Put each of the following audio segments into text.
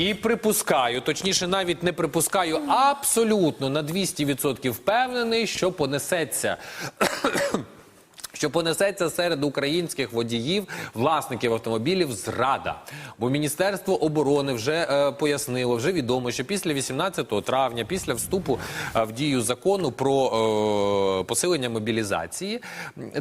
І припускаю, точніше, навіть не припускаю, абсолютно на 200% впевнений, що понесеться. Що понесеться серед українських водіїв, власників автомобілів зрада. Бо Міністерство оборони вже е, пояснило, вже відомо, що після 18 травня, після вступу е, в дію закону про е, посилення мобілізації,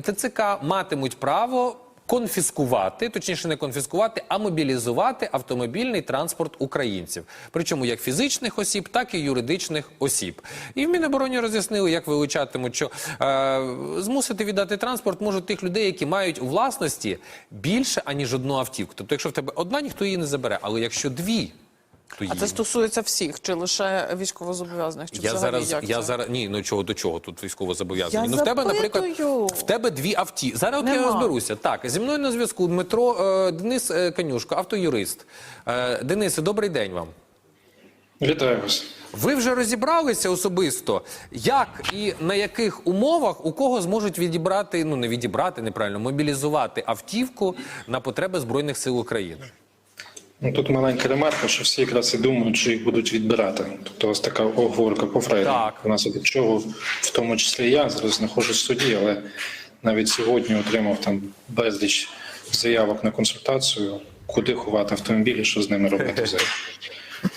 ТЦК матимуть право конфіскувати, точніше не конфіскувати, а мобілізувати автомобільний транспорт українців. Причому як фізичних осіб, так і юридичних осіб. І в Мінобороні роз'яснили, як вилучатимуть, що е, змусити віддати транспорт можуть тих людей, які мають у власності більше аніж одну автівку. Тобто, якщо в тебе одна, ніхто її не забере. Але якщо дві, то А це стосується всіх, чи лише військовозобов'язаних? Чи Я взагалі зараз, як я це? зараз ні, ну чого до чого тут військово зобов'язані. Я Ну в тебе, наприклад, запитую. в тебе дві авті. Зараз от я Нема. розберуся. Так, зі мною на зв'язку Дмитро е, Денис е, Канюшко, автоюрист. Е, Денисе, добрий день вам. Вітаю вас. Ви вже розібралися особисто, як і на яких умовах у кого зможуть відібрати, ну не відібрати, неправильно, мобілізувати автівку на потреби Збройних сил України. Ну, тут маленька ремарка, що всі якраз і думають, що їх будуть відбирати. Тобто ось така оговорка по Фрейду. Так. Внаслідок чого, в тому числі я зараз знаходжусь в суді, але навіть сьогодні отримав там безліч заявок на консультацію, куди ховати автомобілі, що з ними робити взагалі.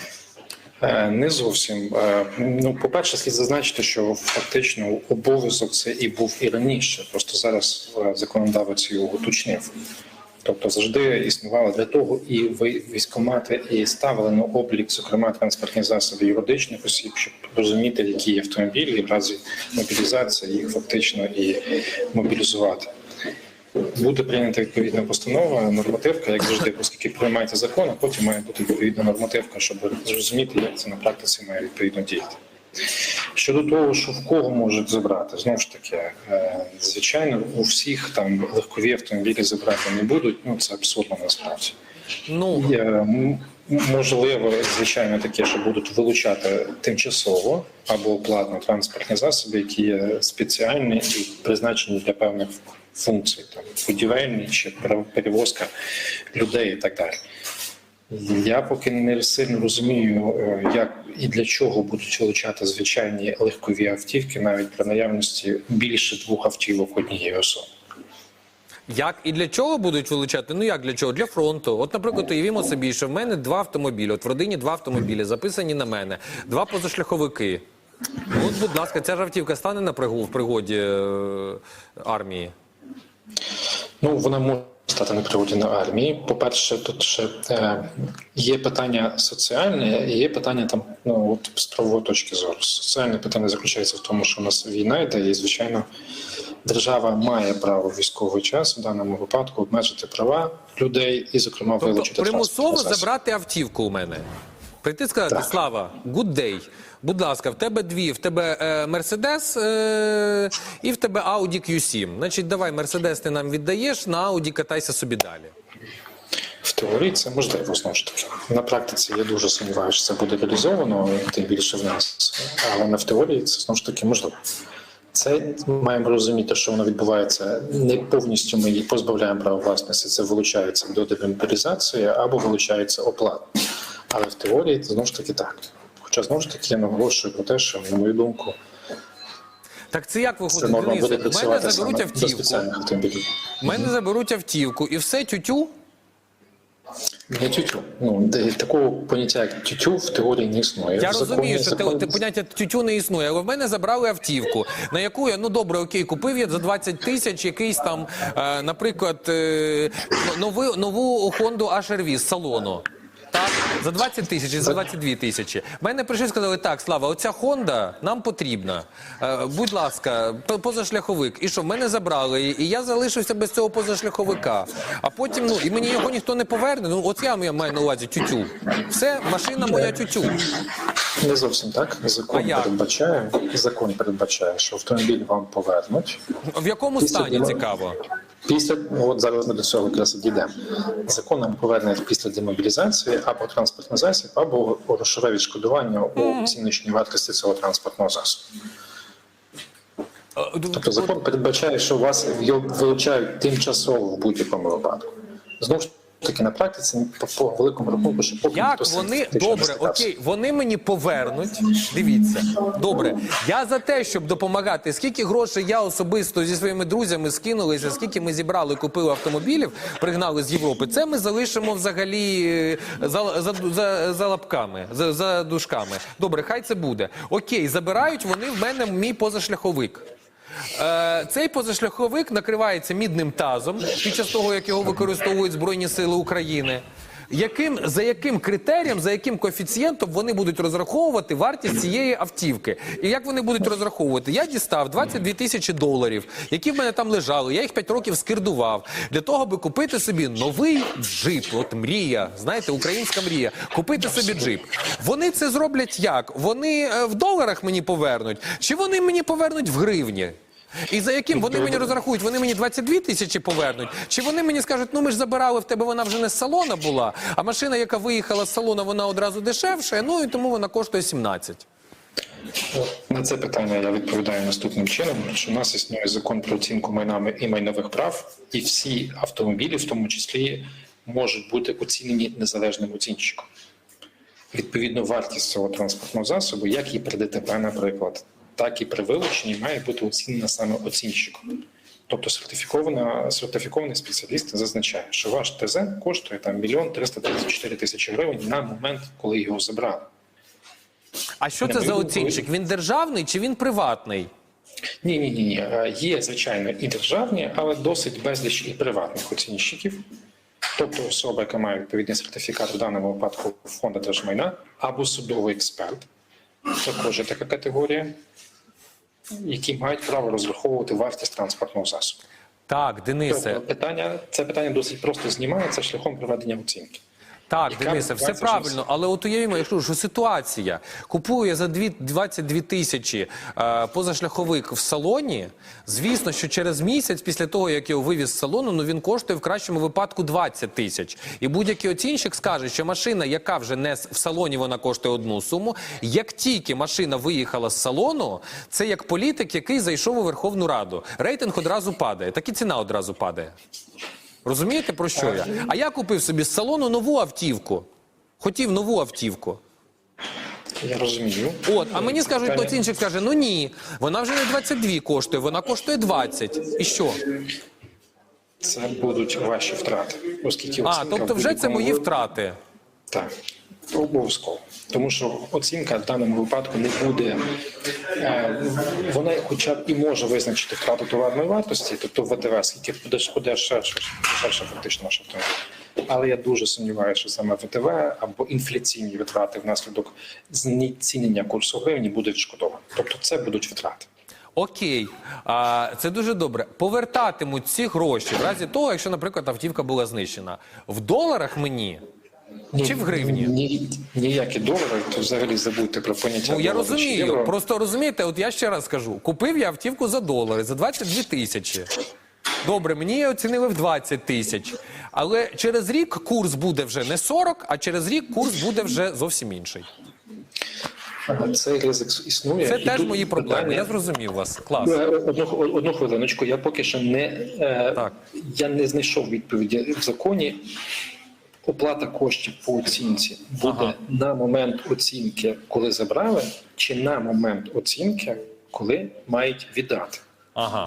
Е, Не зовсім. Е, Ну, по-перше, слід зазначити, що фактично обов'язок це і був і раніше. Просто зараз е, законодавець його уточнив. Тобто завжди існувало для того і військкомати і ставили на облік, зокрема, транспортні засоби юридичних осіб, щоб розуміти, які є автомобілі, і в разі мобілізації їх фактично і мобілізувати. Буде прийнята відповідна постанова, нормативка, як завжди, оскільки приймається закон, а потім має бути відповідна нормативка, щоб зрозуміти, як це на практиці має відповідно діяти. Щодо того, що в кого можуть забрати, знову ж таки, е, звичайно, у всіх там легкові автомобілі забрати не будуть. Ну це абсурдно насправді. Ну Є, можливо, звичайно, таке, що будуть вилучати тимчасово або платно транспортні засоби, які є спеціальні і призначені для певних функцій, там будівельні чи пере- перевозка людей і так далі. Я поки не сильно розумію, е, як і для чого будуть вилучати звичайні легкові автівки, навіть при наявності більше двох автівок однієї особи. Як і для чого будуть вилучати? Ну як для чого? Для фронту. От, наприклад, уявімо собі, що в мене два автомобілі. От в родині два автомобілі записані на мене, два позашляховики. Ну, От, будь ласка, ця ж автівка стане на пригоді е, армії. Ну, вона може стати на приводі на армії. По-перше, тут ще е, є питання соціальне, і є питання там, ну от з правової точки зору. Соціальне питання заключається в тому, що у нас війна йде, і звичайно, держава має право в військовий час в даному випадку обмежити права людей і, зокрема, Тобто вилучити примусово забрати автівку у мене. Прийти сказати, Так. Слава, good day. Будь ласка, в тебе дві, в тебе е, Мерседес е, і в тебе Audi Q7. Значить, давай Мерседес ти нам віддаєш, на Audi катайся собі далі. В теорії це можливо знову ж таки. На практиці я дуже сумніваюся, що це буде реалізовано, тим більше в нас. Але на в теорії це знову ж таки можливо. Це маємо розуміти, що воно відбувається не повністю. Ми її позбавляємо права власності. Це вилучається до демобілізації або вилучається оплата. Але в теорії це знову ж таки так. Хоча знову ж таки я наголошую про те, що на мою думку, Так це як виходить, норма Денисе? буде В мене заберуть автівку. Мене заберуть автівку і все тютю. Не тютю. Ну такого поняття як тютю в теорії не існує. Я розумію, що закон- те поняття тютю не існує, але в мене забрали автівку, на яку я ну добре, окей, купив я за 20 тисяч якийсь там, е, наприклад, е, нову, нову Honda HR-V з салону. Так, за 20 тисяч і за 22 тисячі. Мене прийшли і сказали, так, Слава, оця Honda нам потрібна. Е, будь ласка, п- позашляховик. І що, мене забрали, і я залишився без цього позашляховика. А потім, ну, і мені його ніхто не поверне. Ну, от я маю на увазі тютю. Все, машина моя тютю. Не зовсім так. Закон А як? передбачає, закон передбачає, що автомобіль вам повернуть. В якому стані цікаво? Після ну от зараз ми до цього якраз дійдемо. Закон нам поверне після демобілізації або транспортний засіб, або грошове відшкодування у ціночній вартості цього транспортного засобу. Тобто закон передбачає, що вас вилучають тимчасово в будь-якому випадку. Знову ж таки на практиці по, по великому рахунку, що поки Як вони добре, окей, вони мені повернуть. Дивіться, добре. Я за те, щоб допомагати. Скільки грошей я особисто зі своїми друзями скинулися, скільки ми зібрали, купили автомобілів, пригнали з Європи. Це ми залишимо взагалі е, за, за, за, за лапками, за, за дужками. Добре, хай це буде. Окей, забирають вони в мене мій позашляховик. Е, Цей позашляховик накривається мідним тазом під час того, як його використовують Збройні Сили України. Яким за яким критерієм, за яким коефіцієнтом вони будуть розраховувати вартість цієї автівки? І як вони будуть розраховувати? Я дістав 22 тисячі доларів, які в мене там лежали. Я їх 5 років скирдував для того, аби купити собі новий джип. От мрія, знаєте, українська мрія. Купити собі джип. Вони це зроблять як? Вони е, в доларах мені повернуть, чи вони мені повернуть в гривні? І за яким вони мені розрахують? Вони мені 22 тисячі повернуть? Чи вони мені скажуть, ну ми ж забирали в тебе, вона вже не з салона була, а машина, яка виїхала з салона, вона одразу дешевша, ну і тому вона коштує 17. На це питання я відповідаю наступним чином: що у нас існує закон про оцінку майна і майнових прав, і всі автомобілі, в тому числі, можуть бути оцінені незалежним оцінщиком. Відповідно, вартість цього транспортного засобу, як і при ДТП, наприклад, так і при вилученні, має бути оцінена саме оцінщиком. Тобто сертифікована сертифікований спеціаліст зазначає, що ваш ТЗ коштує там мільйон 334 тисячі гривень на момент, коли його забрали. А що це за оцінщик? Він державний чи він приватний? Ні, ні, ні, ні. Є звичайно і державні, але досить безліч і приватних оцінщиків. Тобто особа, яка має відповідний сертифікат в даному випадку фонду держмайна або судовий експерт, також така категорія, які мають право розраховувати вартість транспортного засобу. Так, Денисе, Тобто питання, це питання досить просто знімається шляхом проведення оцінки. Так, Денисе, все правильно, але от уявімо, якщо що ситуація купує за дві- 22 тисячі е, позашляховик в салоні. Звісно, що через місяць після того, як його вивіз з салону, ну він коштує в кращому випадку 20 тисяч. І будь-який оцінщик скаже, що машина, яка вже не в салоні, вона коштує одну суму. Як тільки машина виїхала з салону, це як політик, який зайшов у Верховну Раду. Рейтинг одразу падає, так і ціна одразу падає. Розумієте про що я? А я купив собі з салону нову автівку. Хотів нову автівку. Я розумію. От, а мені скажуть, поцінчик каже, ну ні, вона вже не 22 коштує, вона коштує 20. І що? Це будуть ваші втрати, оскільки А, оцінка тобто вже це мої втрати. Так, обов'язково. Тому що оцінка в даному випадку не буде, е, вона хоча б і може визначити втрату товарної вартості, тобто ВТВ, скільки буде подешевше, дешевше фактично ваш автомобіль. Але я дуже сумніваюся, що саме ВТВ або інфляційні витрати внаслідок знецінення курсу гривні буде відшкодовано. Тобто це будуть втрати. Окей, а, це дуже добре. Повертатимуть ці гроші в разі того, якщо, наприклад, автівка була знищена. В доларах мені чи в гривні? Ні, ніякі долари, то взагалі забудьте про поняття. Ну я долара чи розумію. євро. Просто розумієте, от я ще раз скажу: купив я автівку за долари за 22 тисячі. Добре, мені її оцінили в 20 тисяч. Але через рік курс буде вже не 40, а через рік курс буде вже зовсім інший. Цей ризик існує. Це І теж мої проблеми. питання- Я зрозумів вас. Клас. Е, Одну, одну хвилиночку. Я поки що не е, Так. я не знайшов відповіді в законі. Оплата коштів по оцінці буде Ага. на момент оцінки, коли забрали, чи на момент оцінки, коли мають віддати. Ага.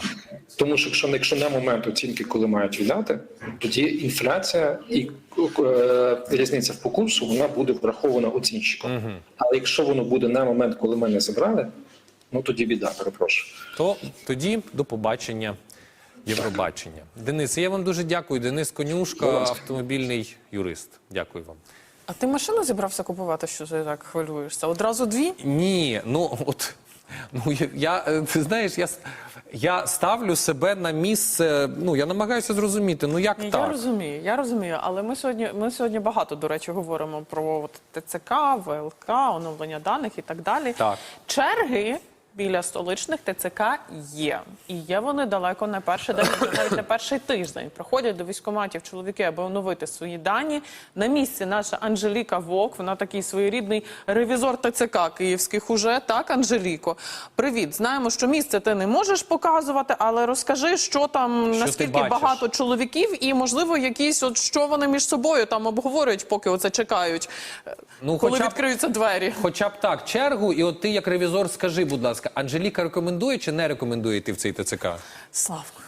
Тому що якщо, якщо на момент оцінки, коли мають віддати, тоді інфляція і е, різниця по курсу вона буде врахована оцінщиком. Але якщо воно буде на момент, коли мене забрали, ну тоді біда, перепрошую. То тоді до побачення. Євробачення. Денис, я вам дуже дякую. Денис Конюшка, автомобільний юрист. Дякую вам. А ти машину зібрався купувати, що ти так хвилюєшся? Одразу дві? Ні, ну от ну я- е, ти знаєш, я я ставлю себе на місце. Ну я намагаюся зрозуміти. Ну як Ні, так? Я розумію, я розумію, але ми сьогодні, ми сьогодні багато, до речі, говоримо про от ТЦК, ВЛК, оновлення даних і так далі. Так. Черги біля столичних ТЦК є. І є вони далеко не перший день, навіть не перший тиждень. Приходять до військкоматів чоловіки, аби оновити свої дані. На місці наша Анжеліка Вок, вона такий своєрідний ревізор ТЦК київських уже. Так, Анжеліко? Привіт. Знаємо, що місце ти не можеш показувати, але розкажи, що там, Що наскільки багато чоловіків, і можливо, якісь от що вони між собою там обговорюють, поки оце чекають, Ну, коли хоча відкриються двері. Хоча б так, чергу, і от ти як ревізор скажи, будь ласка, Анжеліка рекомендує чи не рекомендує йти в цей ТЦК? Славко.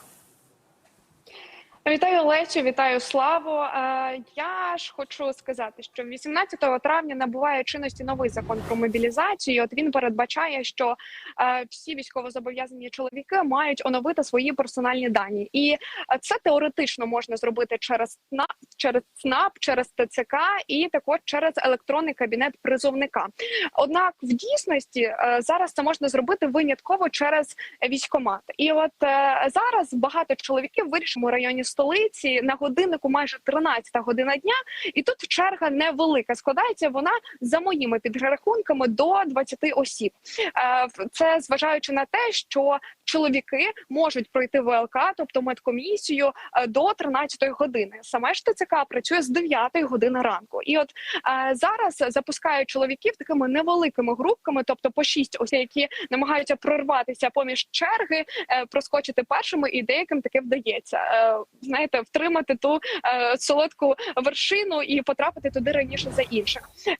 Вітаю Лесю, вітаю Славу. Е, Я ж хочу сказати, що 18 травня набуває чинності новий закон про мобілізацію. От він передбачає, що е, всі військовозобов'язані чоловіки мають оновити свої персональні дані, і е, це теоретично можна зробити через ЦНАП, через ЦНАП, через ТЦК і також через електронний кабінет призовника. Однак в дійсності зараз це можна зробити винятково через військкомат. І от зараз багато чоловіків вирішимо районі столиці на годиннику майже 13 година дня, і тут черга невелика. Складається вона за моїми підрахунками до 20 осіб. Е, Це зважаючи на те, що чоловіки можуть пройти ВЛК, тобто медкомісію, е, до 13 години. Саме ж ТЦК працює з 9 години ранку. І от е, зараз запускають чоловіків такими невеликими групками, тобто по 6 осіб, які намагаються прорватися поміж черги, е, проскочити першими, і деяким таки вдається. Е, Знаєте, втримати ту е, солодку вершину і потрапити туди раніше за інших. Е,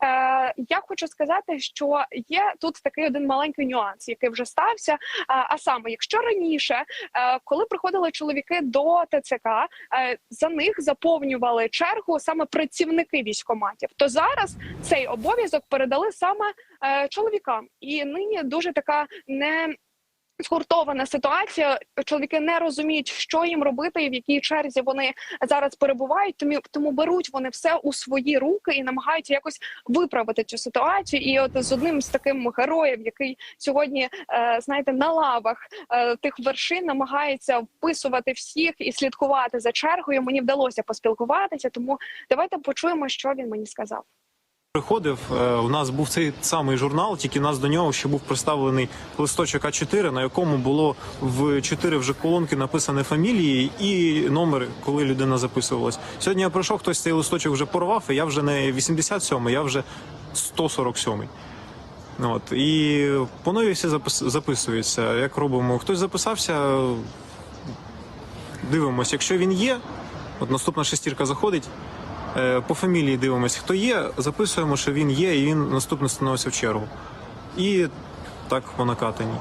Я хочу сказати, що є тут такий один маленький нюанс, який вже стався. А, а саме, якщо раніше, е, коли приходили чоловіки до ТЦК, е, за них заповнювали чергу саме працівники військоматів, то зараз цей обов'язок передали саме е, чоловікам, і нині дуже така не. Згуртована ситуація. Чоловіки не розуміють, що їм робити і в якій черзі вони зараз перебувають. Тому тому беруть вони все у свої руки і намагаються якось виправити цю ситуацію. І от з одним з таким героїв, який сьогодні е, знаєте на лавах е, тих вершин намагається вписувати всіх і слідкувати за чергою. Мені вдалося поспілкуватися. Тому давайте почуємо, що він мені сказав. Приходив, е, у нас був цей самий журнал, тільки у нас до нього ще був представлений листочок А4, на якому було в чотири вже колонки написані фамілії і номер, коли людина записувалась. Сьогодні я прийшов, хтось цей листочок вже порвав, і я вже не 87, я вже 147. От і по новій всі запис- записуються. Як робимо? Хтось записався, дивимося. Якщо він є, от наступна шестірка заходить. Е, По фамілії дивимося, хто є, записуємо, що він є, і він наступний становиться в чергу. І так по накатанні.